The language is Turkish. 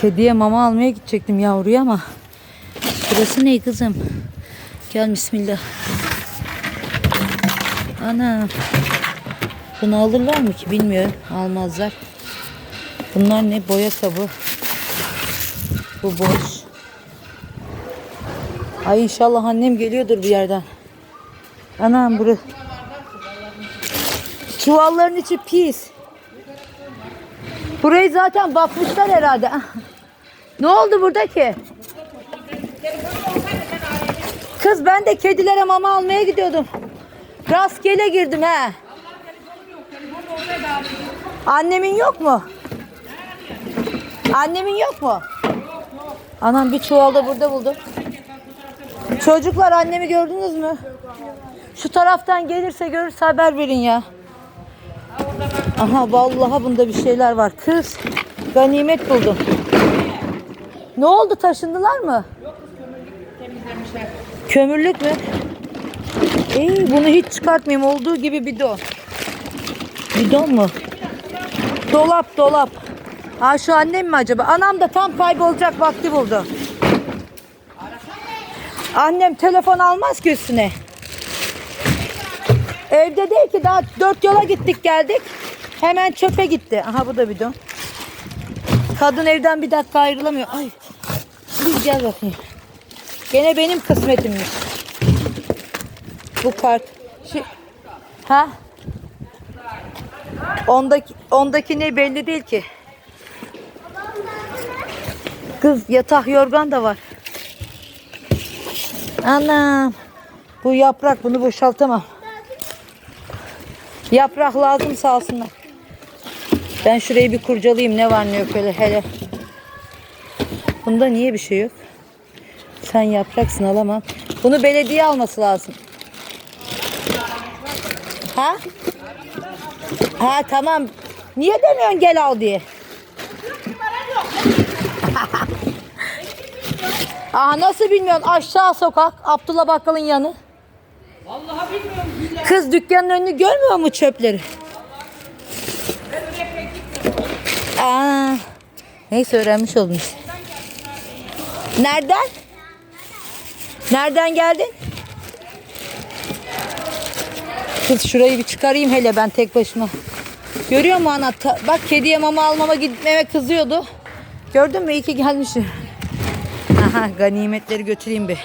Kediye mama almaya gidecektim yavruya ama. Burası ne kızım? Gel bismillah. Ana. Bunu alırlar mı ki bilmiyorum. Almazlar. Bunlar ne? Boya kabı. Bu boş. Ay inşallah annem geliyordur bir yerden. Anam burası. Çuvalların içi pis. Burayı zaten bakmışlar herhalde. Ne oldu burada ki? Kız ben de kedilere mama almaya gidiyordum. Rastgele girdim he. Annemin yok mu? Annemin yok mu? Anam bir çuvalda burada buldum. Çocuklar annemi gördünüz mü? Şu taraftan gelirse görürse haber verin ya. Aha vallahi bunda bir şeyler var. Kız ganimet buldum. Ne oldu taşındılar mı? Kömürlük mü? İyi bunu hiç çıkartmayayım. Olduğu gibi bidon. Bidon mu? Dolap dolap. Ha şu annem mi acaba? Anam da tam kaybolacak vakti buldu. Annem telefon almaz ki üstüne. Evde değil ki daha dört yola gittik geldik. Hemen çöpe gitti. Aha bu da bidon. Kadın evden bir dakika ayrılamıyor. Ay. Bir gel bakayım. Gene benim kısmetimmiş. Bu kart. Şu, ha? Ondaki, ondaki ne belli değil ki. Kız yatak yorgan da var. Anam. Bu yaprak bunu boşaltamam. Yaprak lazım sağ. Ben şurayı bir kurcalayayım ne var ne yok öyle hele. Bunda niye bir şey yok? Sen yapraksın alamam. Bunu belediye alması lazım. Ha? Ha tamam. Niye demiyorsun gel al diye? Aa nasıl bilmiyorsun? Aşağı sokak, Abdullah Bakkal'ın yanı. Vallahi bilmiyorum. Kız dükkanın önünü görmüyor mu çöpleri? Aa, neyse öğrenmiş işte. Nereden? Nereden geldin? Kız şurayı bir çıkarayım hele ben tek başıma. Görüyor musun ana? Bak kediye mama almama gitmeme kızıyordu. Gördün mü? İyi ki gelmişim. Aha ganimetleri götüreyim bir.